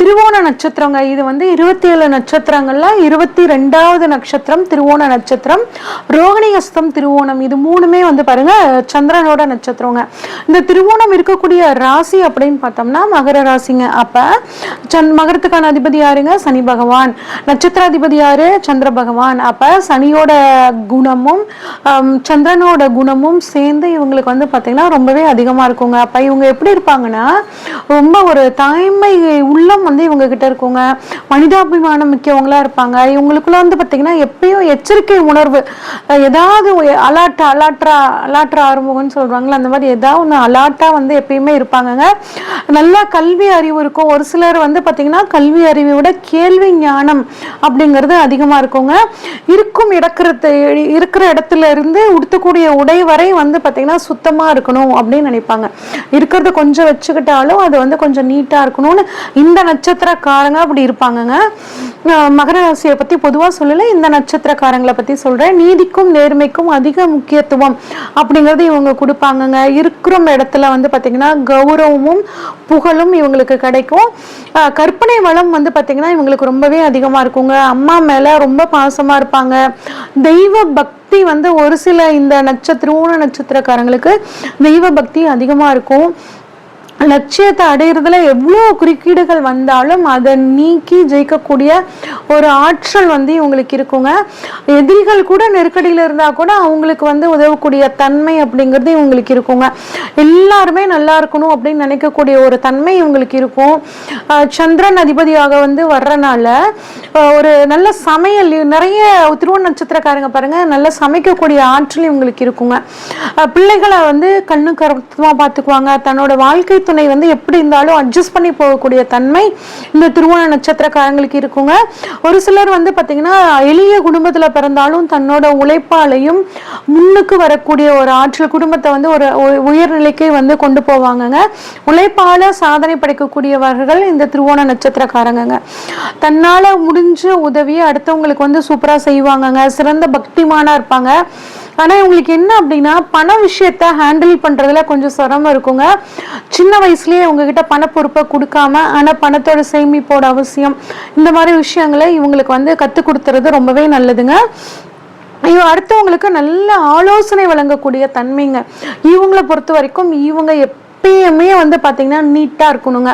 திருவோண நட்சத்திரங்க. இது வந்து இருபத்தி ஏழு நட்சத்திரங்கள்ல இருபத்தி ரெண்டாவது நட்சத்திரம் திருவோண நட்சத்திரம். ரோகிணி அஸ்தம் திருவோணம். இது மூணுமே வந்து பாருங்க சந்திரனோட நட்சத்திரங்க. இந்த திருவோணம் இருக்கக்கூடிய ராசி அப்படின்னு பார்த்தோம்னா மகர ராசிங்க. அப்ப சந் மகரத்துக்கான அதிபதி யாருங்க? சனி பகவான். நட்சத்திராதிபதி யாரு? சந்திர பகவான். அப்ப சனியோட குணமும் சந்திரனோட குணமும் சேர்ந்து இவங்களுக்கு வந்து பாத்தீங்கன்னா ரொம்பவே அதிகமா இருக்குங்க. அப்ப இவங்க எப்படி இருப்பாங்கன்னா ரொம்ப ஒரு தாய்மை உள்ளம் வந்து இவங்க கிட்ட இருக்குங்க மனிதாபிமானம் மிக்கவங்களா இருப்பாங்க. இவங்களுக்குள்ள வந்து பாத்தீங்கன்னா எப்பயும் எச்சரிக்கை உணர்வு ஏதாவது அலாட்டா அலாட்ரா அலாட்ரா ஆறுமுகம்னு சொல்றாங்களா அந்த மாதிரி ஏதாவது ஒன்று அலாட்டா வந்து எப்பயுமே இருப்பாங்கங்க. நல்லா கல்வி அறிவு இருக்கும். ஒரு சிலர் வந்து பாத்தீங்கன்னா கல்வி அறிவை விட கேள்வி ஞானம் அப்படிங்கிறது அதிகமா இருக்குங்க. இருக்கும் இடக்கிறது இருக்கிற இடத்துல இருந்து உடுத்தக்கூடிய உடை வரை வந்து பாத்தீங்கன்னா சுத்தமா இருக்கணும் அப்படின்னு நினைப்பாங்க. இருக்கிறத கொஞ்சம் வச்சுக்கிட்டாலும் அது வந்து கொஞ்சம் நீட்டா இருக்கணும்னு இந்த நட்சத்திரக்காரங்க அப்படி இருப்பாங்கங்க. மகர ராசியை பற்றி பொதுவாக சொல்லலை இந்த நட்சத்திரக்காரங்களை பற்றி சொல்கிறேன் நீதிக்கும் நேர்மைக்கும் அதிக முக்கியத்துவம் அப்படிங்கிறது இவங்க கொடுப்பாங்கங்க. இருக்கிற இடத்துல வந்து பார்த்திங்கன்னா கௌரவமும் புகழும் இவங்களுக்கு கிடைக்கும். கற்பனை வளம் வந்து பார்த்திங்கன்னா இவங்களுக்கு ரொம்பவே அதிகமாக இருக்குங்க. அம்மா மேலே ரொம்ப பாசமாக இருப்பாங்க. தெய்வ பக்தி வந்து ஒரு சில இந்த நட்சத்திர நட்சத்திரக்காரங்களுக்கு தெய்வ பக்தி அதிகமாக இருக்கும். லட்சியத்தை அடையிறதுல எவ்வளோ குறுக்கீடுகள் வந்தாலும் அதை நீக்கி ஜெயிக்கக்கூடிய ஒரு ஆற்றல் வந்து இவங்களுக்கு இருக்குங்க. எதிரிகள் கூட நெருக்கடியில் இருந்தால் கூட அவங்களுக்கு வந்து உதவக்கூடிய தன்மை அப்படிங்கிறது இவங்களுக்கு இருக்குங்க. எல்லாருமே நல்லா இருக்கணும் அப்படின்னு நினைக்கக்கூடிய ஒரு தன்மை இவங்களுக்கு இருக்கும். சந்திரன் அதிபதியாக வந்து வர்றனால ஒரு நல்ல சமையல் நிறைய திருவ நட்சத்திரக்காரங்க பாருங்க நல்லா சமைக்கக்கூடிய ஆற்றல் இவங்களுக்கு இருக்குங்க. பிள்ளைகளை வந்து கண்ணு கருத்துமா பார்த்துக்குவாங்க. தன்னோட வாழ்க்கை துணை வந்து எப்படி இருந்தாலும் அட்ஜஸ்ட் பண்ணி போகக்கூடிய தன்மை இந்த திருவோண நட்சத்திரக்காரங்களுக்கு இருக்குங்க. ஒரு சிலர் வந்து பார்த்தீங்கன்னா எளிய குடும்பத்தில் பிறந்தாலும் தன்னோட உழைப்பாலையும் முன்னுக்கு வரக்கூடிய ஒரு ஆற்றல் குடும்பத்தை வந்து ஒரு உ- உயர்நிலைக்கு வந்து கொண்டு போவாங்கங்க. உழைப்பால சாதனை படைக்கக்கூடியவர்கள் இந்த திருவோண நட்சத்திரக்காரங்கங்க. தன்னால் முடிஞ்ச உதவியை அடுத்தவங்களுக்கு வந்து சூப்பராக செய்வாங்கங்க. சிறந்த பக்திமானாக இருப்பாங்க. ஆனால் இவங்களுக்கு என்ன அப்படின்னா பண விஷயத்த ஹேண்டில் பண்றதுல கொஞ்சம் சிரமம் இருக்குங்க. சின்ன வயசுலயே உங்ககிட்ட பண பொறுப்பை கொடுக்காம ஆனா பணத்தோட சேமிப்போட அவசியம் இந்த மாதிரி விஷயங்களை இவங்களுக்கு வந்து கத்துக் கொடுத்துறது ரொம்பவே நல்லதுங்க. இவ அடுத்தவங்களுக்கு நல்ல ஆலோசனை வழங்கக்கூடிய தன்மைங்க. இவங்களை பொறுத்த வரைக்கும் இவங்க எப்பயுமே வந்து பார்த்தீங்கன்னா நீட்டாக இருக்கணுங்க.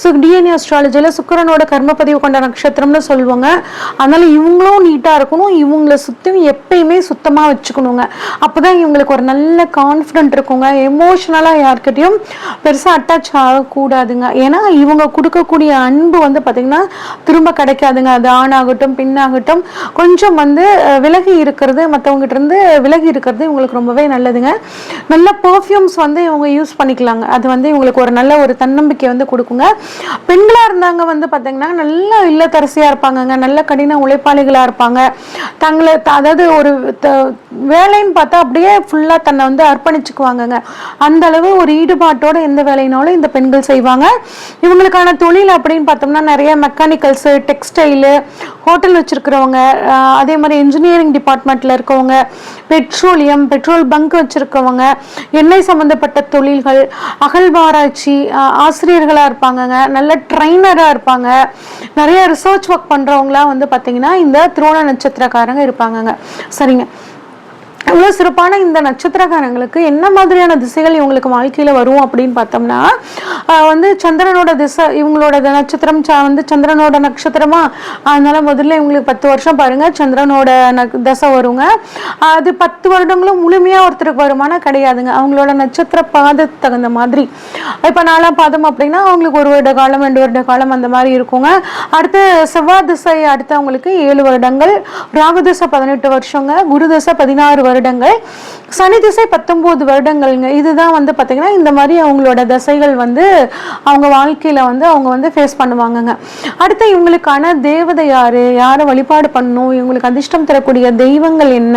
ஸோ டிஎன்ஏ அஸ்ட்ராலஜியில் சுக்கிரனோட கர்மப்பதிவு கொண்ட நட்சத்திரம்னு சொல்லுவாங்க. அதனால் இவங்களும் நீட்டாக இருக்கணும். இவங்களை சுற்றியும் எப்பயுமே சுத்தமாக வச்சுக்கணுங்க. அப்போ தான் இவங்களுக்கு ஒரு நல்ல கான்ஃபிடென்ட் இருக்குங்க. எமோஷ்னலாக யார்கிட்டையும் பெருசாக அட்டாச் ஆகக்கூடாதுங்க. ஏன்னா இவங்க கொடுக்கக்கூடிய அன்பு வந்து பார்த்தீங்கன்னா திரும்ப கிடைக்காதுங்க. அது ஆணாகட்டும் பெண்ணாகட்டும் கொஞ்சம் வந்து விலகி இருக்கிறது மற்றவங்ககிட்ட இருந்து விலகி இருக்கிறது இவங்களுக்கு ரொம்பவே நல்லதுங்க. நல்ல பர்ஃப்யூம்ஸ் வந்து இவங்க யூஸ் பண்ணிக்கலாங்க. அது வந்து இவங்களுக்கு ஒரு நல்ல ஒரு தன்னம்பிக்கை வந்து கொடுக்குங்க. பெண்களாக இருந்தாங்க வந்து பார்த்தீங்கன்னா நல்ல இல்லத்தரசியாக இருப்பாங்கங்க. நல்ல கடின உழைப்பாளிகளாக இருப்பாங்க. தங்களை த- அதாவது ஒரு த- வேலைன்னு பார்த்தா அப்படியே ஃபுல்லாக தன்னை வந்து அர்ப்பணிச்சுக்குவாங்கங்க. அந்த அளவு ஒரு ஈடுபாட்டோட எந்த வேலைனாலும் இந்த பெண்கள் செய்வாங்க. இவங்களுக்கான தொழில் அப்படின்னு பார்த்தோம்னா நிறைய மெக்கானிக்கல்ஸு டெக்ஸ்டைலு ஹோட்டல் வச்சுருக்கிறவங்க அதே மாதிரி இன்ஜினியரிங் டிபார்ட்மெண்ட்டில் இருக்கவங்க பெட்ரோலியம் பெட்ரோல் பங்க் வச்சுருக்கவங்க எண்ணெய் சம்மந்தப்பட்ட தொழில்கள் அகழ்வாராய்ச்சி ஆஹ் ஆசிரியர்களா இருப்பாங்கங்க. நல்ல ட்ரைனரா இருப்பாங்க. நிறைய ரிசர்ச் ஒர்க் பண்ணுறவங்களாம் வந்து பாத்தீங்கன்னா இந்த திருவோண நட்சத்திரக்காரங்க இருப்பாங்கங்க. சரிங்க. இவ்வளோ சிறப்பான இந்த நட்சத்திரக்காரங்களுக்கு என்ன மாதிரியான திசைகள் இவங்களுக்கு வாழ்க்கையில் வரும் அப்படின்னு பார்த்தோம்னா வந்து சந்திரனோட திசை இவங்களோட நட்சத்திரம் ச- வந்து சந்திரனோட நட்சத்திரமா அதனால முதல்ல இவங்களுக்கு பத்து வருஷம் பாருங்க சந்திரனோட நக்- தசை வருங்க. அது பத்து வருடங்களும் முழுமையா ஒருத்தருக்கு வருமானம் கிடையாதுங்க. அவங்களோட நட்சத்திர பாதத்துக்கு தகுந்த மாதிரி. இப்போ நாலாம் பாதம் அப்படின்னா அவங்களுக்கு ஒரு வருட காலம் ரெண்டு வருட காலம் அந்த மாதிரி இருக்குங்க. அடுத்து செவ்வாய் திசை அடுத்து அவங்களுக்கு ஏழு வருடங்கள் ராகு திசை பதினெட்டு வருஷங்க குரு திசை பதினாறு வருடங்கள். சனி திசை பத்தொன்பது வருடங்கள்ங்க. இதுதான் வந்து பார்த்தீங்கன்னா இந்த மாதிரி அவங்களோட தசைகள் வந்து அவங்க வாழ்க்கையில் வந்து அவங்க வந்து ஃபேஸ் பண்ணுவாங்கங்க. அடுத்து இவங்களுக்கான தேவதை யார்? யாரை வழிபாடு பண்ணணும் இவங்களுக்கு அதிர்ஷ்டம் தரக்கூடிய தெய்வங்கள் என்ன?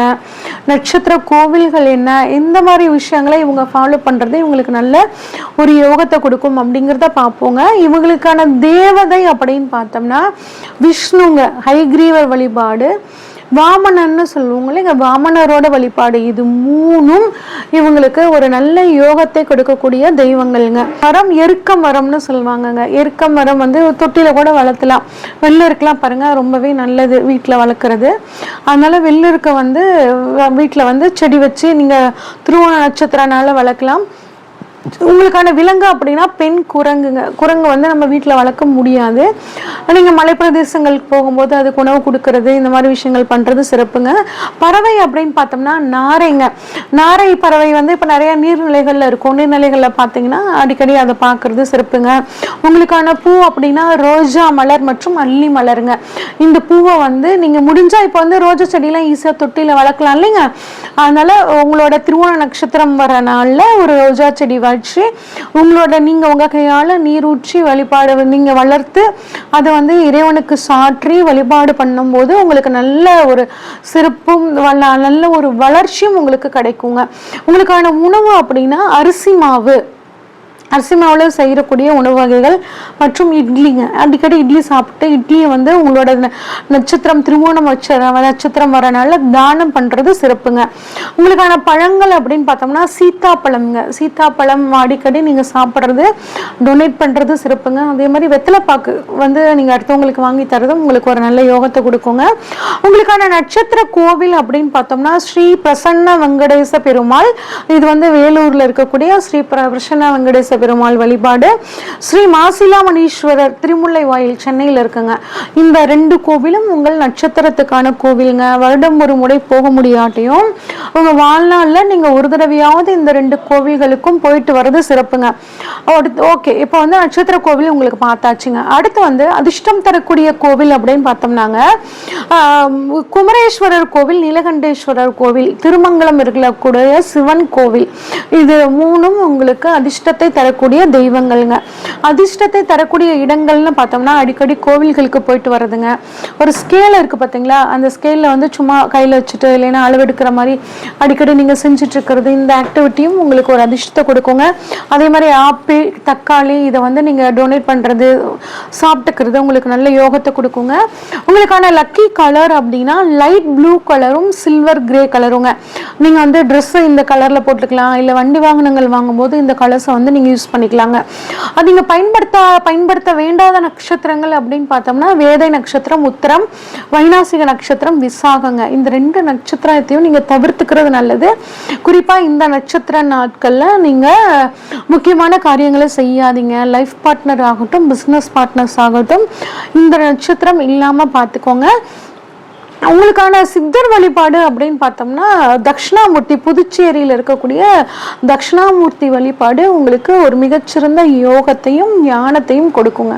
நட்சத்திர கோவில்கள் என்ன? இந்த மாதிரி விஷயங்களை இவங்க ஃபாலோ பண்ணுறது இவங்களுக்கு நல்ல ஒரு யோகத்தை கொடுக்கும் அப்படிங்கிறத பார்ப்போங்க. இவங்களுக்கான தேவதை அப்படின்னு பார்த்தோம்னா விஷ்ணுங்க. ஹைகிரீவர் வழிபாடு. வாமனன்னு சொல்லுவாங்களே இங்கே வாமனரோட வழிபாடு. இது மூணும் இவங்களுக்கு ஒரு நல்ல யோகத்தை கொடுக்கக்கூடிய தெய்வங்கள்ங்க. மரம் எருக்க மரம்னு சொல்லுவாங்கங்க. எருக்க மரம் வந்து தொட்டியில் கூட வளர்த்தலாம். வெள்ளருக்குலாம் பாருங்கள் ரொம்பவே நல்லது வீட்டில் வளர்க்குறது. அதனால் வெள்ளருக்க வந்து வீட்டில் வந்து செடி வச்சு நீங்கள் திருவோண நட்சத்திரனால வளர்க்கலாம். உங்களுக்கான விலங்கு அப்படின்னா பெண் குரங்குங்க. குரங்கு வந்து நம்ம வீட்டில் வளர்க்க முடியாது. நீங்கள் மலைப்பிரதேசங்களுக்கு போகும்போது அதுக்கு உணவு கொடுக்கறது இந்த மாதிரி விஷயங்கள் பண்ணுறது சிறப்புங்க. பறவை அப்படின்னு பார்த்தோம்னா நாரைங்க. நாரை பறவை வந்து இப்போ நிறையா நீர்நிலைகளில் இருக்கும். நீர்நிலைகளில் பார்த்தீங்கன்னா அடிக்கடி அதை பார்க்கறது சிறப்புங்க. உங்களுக்கான பூ அப்படின்னா ரோஜா மலர் மற்றும் அல்லி மலருங்க. இந்த பூவை வந்து நீங்கள் முடிஞ்சால் இப்போ வந்து ரோஜா செடியெலாம் ஈஸியாக தொட்டியில் வளர்க்கலாம் இல்லைங்க. அதனால் உங்களோட திருவோண நட்சத்திரம் வர நாளில் ஒரு ரோஜா செடி வச்சு உங்களோட நீங்கள் உங்கள் கையால் நீரூற்றி வழிபாடு நீங்கள் வளர்த்து அதை வந்து இறைவனுக்கு சாற்றி வழிபாடு பண்ணும்போது உங்களுக்கு நல்ல ஒரு சிறப்பும் வள- நல்ல ஒரு வளர்ச்சியும் உங்களுக்கு கிடைக்குங்க. உங்களுக்கான உணவு அப்படின்னா அரிசி மாவு. அரிசி மாவில் செய்யக்கூடிய உணவு வகைகள் மற்றும் இட்லிங்க. அடிக்கடி இட்லி சாப்பிட்டு இட்லியை வந்து உங்களோட ந- நட்சத்திரம் திருவோணம் வச்ச நட்சத்திரம் வரனால தானம் பண்ணுறது சிறப்புங்க. உங்களுக்கான பழங்கள் அப்படின்னு பார்த்தோம்னா சீத்தாப்பழம்ங்க. சீத்தாப்பழம் அடிக்கடி நீங்கள் சாப்பிட்றது டொனேட் பண்ணுறது சிறப்புங்க. அதே மாதிரி வெத்தலைப்பாக்கு வந்து நீங்கள் அடுத்தவங்களுக்கு வாங்கி தரது உங்களுக்கு ஒரு நல்ல யோகத்தை கொடுக்குங்க. உங்களுக்கான நட்சத்திர கோவில் அப்படின்னு பார்த்தோம்னா ஸ்ரீ பிரசன்ன வெங்கடேச பெருமாள். இது வந்து வேலூரில் இருக்கக்கூடிய ஸ்ரீ பிர- பிரசன்ன வெங்கடேச பெருமாள் வழிபாடு. ஸ்ரீ மாசிலாமணீஸ்வரர் திருமுல்லை வாயில் சென்னையில் இருக்குங்க. இந்த ரெண்டு கோவிலும் உங்கள் நட்சத்திரத்துக்கான கோவிலுங்க. வருடம் ஒரு முறை போக முடியாட்டியும் உங்க வாழ்நாள்ல நீங்க ஒரு தடவையாவது இந்த ரெண்டு கோவில்களுக்கும் போயிட்டு வர்றது சிறப்புங்க. அடுத்து ஓகே இப்போ வந்து நட்சத்திர கோவில் உங்களுக்கு பார்த்தாச்சுங்க. அடுத்து வந்து அதிர்ஷ்டம் தரக்கூடிய கோவில் அப்படின்னு பார்த்தோம்னாங்க. குமரேஸ்வரர் கோவில் நீலகண்டேஸ்வரர் கோவில் திருமங்கலம் இருக்கக்கூடிய சிவன் கோவில். இது மூணும் உங்களுக்கு அதிர்ஷ்டத்தை தரக்கூடிய தெய்வங்கள்ங்க. அதிர்ஷ்டத்தை தரக்கூடிய இடங்கள்னு பார்த்தோம்னா அடிக்கடி கோவில்களுக்கு போயிட்டு வர்றதுங்க. ஒரு ஸ்கேல் இருக்கு பார்த்தீங்களா அந்த ஸ்கேலில் வந்து சும்மா கையில் வச்சுட்டு இல்லைன்னா அளவெடுக்கிற மாதிரி அடிக்கடி நீங்கள் செஞ்சுட்டு இருக்கிறது இந்த ஆக்டிவிட்டியும் உங்களுக்கு ஒரு அதிர்ஷ்டத்தை கொடுக்குங்க. அதே மாதிரி ஆப்பிள் தக்காளி இதை வந்து நீங்கள் டொனேட் பண்ணுறது சாப்பிட்டுக்கிறது உங்களுக்கு நல்ல யோகத்தை கொடுக்குங்க. உங்களுக்கான லக்கி கலர் அப்படின்னா லைட் ப்ளூ கலரும் சில்வர் கிரே கலருங்க நீங்கள் வந்து ட்ரெஸ்ஸை இந்த கலரில் போட்டுக்கலாம் இல்லை வண்டி வாகனங்கள் வாங்கும்போது இந்த கலர்ஸை வந்து நீங்கள் யூஸ் பண்ணிக்கலாங்க. அது நீங்கள் பயன்படுத்த பயன்படுத்த வேண்டாத நட்சத்திரங்கள் அப்படின்னு பார்த்தோம்னா வேதை நட்சத்திரம் உத்தரம் வைனாசிக நட்சத்திரம் விசாகங்க. இந்த ரெண்டு நட்சத்திரத்தையும் நீங்கள் தவிர்த்துக்கிறது நல்லது. குறிப்பாக இந்த நட்சத்திர நாட்களில் நீங்கள் முக்கியமான காரியங்களை செய்யாதீங்க. லைஃப் பார்ட்னர் ஆகட்டும் பிஸ்னஸ் பார்ட்னர்ஸ் ஆகட்டும். இந்த நட்சத்திரம் இல்லாமல் பார்த்துக்கோங்க உங்களுக்கான சித்தர் வழிபாடு அப்படின்னு பார்த்தோம்னா தக்ஷணாமூர்த்தி புதுச்சேரியில் இருக்கக்கூடிய தக்ஷணாமூர்த்தி வழிபாடு உங்களுக்கு ஒரு மிகச்சிறந்த யோகத்தையும் ஞானத்தையும் கொடுக்குங்க.